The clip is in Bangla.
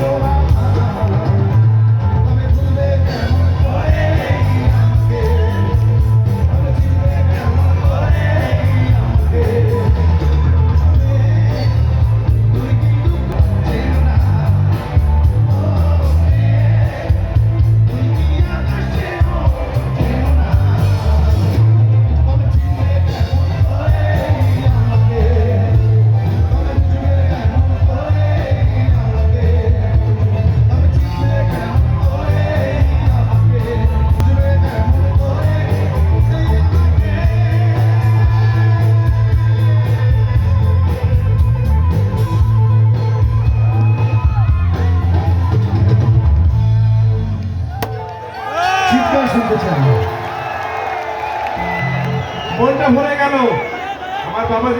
Lord. দিতেছে ফোনটা ভরে গেল। আমার বাবা